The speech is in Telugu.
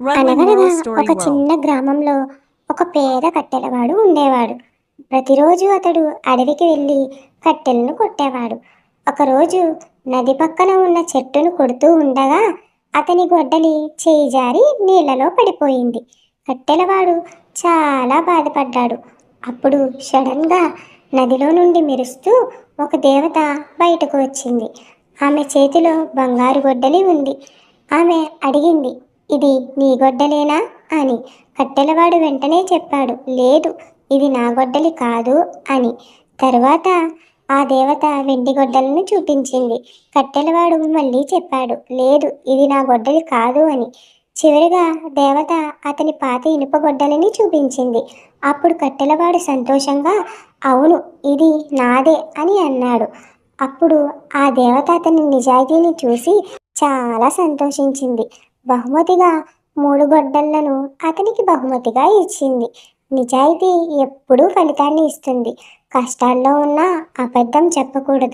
అనగనగా ఒక. చిన్న గ్రామంలో ఒక పేద కట్టెలవాడు ఉండేవాడు. ప్రతిరోజు అతడు అడవికి వెళ్ళి కట్టెలను కొట్టేవాడు. ఒకరోజు నది పక్కన ఉన్న చెట్టును కొడుతూ ఉండగా అతని గొడ్డలి చేయి జారి నీళ్ళలో పడిపోయింది. కట్టెలవాడు చాలా బాధపడ్డాడు. అప్పుడు సడన్గా నదిలో నుండి మెరుస్తూ ఒక దేవత బయటకు వచ్చింది. ఆమె చేతిలో బంగారు గొడ్డలి ఉంది. ఆమె అడిగింది ఇది నీ గొడ్డలేనా అని. కట్టెలవాడు వెంటనే చెప్పాడు. లేదు ఇది నా గొడ్డలి కాదు అని. తర్వాత ఆ దేవత వెండి గొడ్డలను చూపించింది. కట్టెలవాడు మళ్ళీ చెప్పాడు. లేదు ఇది నా గొడ్డలి కాదు అని. చివరిగా దేవత అతని పాత ఇనుప గొడ్డలిని చూపించింది. అప్పుడు కట్టెలవాడు సంతోషంగా అవును ఇది నాదే అని అన్నాడు. అప్పుడు ఆ దేవత అతని నిజాయితీని చూసి చాలా సంతోషించింది. బహుమతిగా మూడు గొడ్డళ్ళను అతనికి బహుమతిగా ఇచ్చింది. నిజాయితీ ఎప్పుడూ ఫలితాన్ని ఇస్తుంది. కష్టాల్లో ఉన్న అబద్ధం చెప్పకూడదు.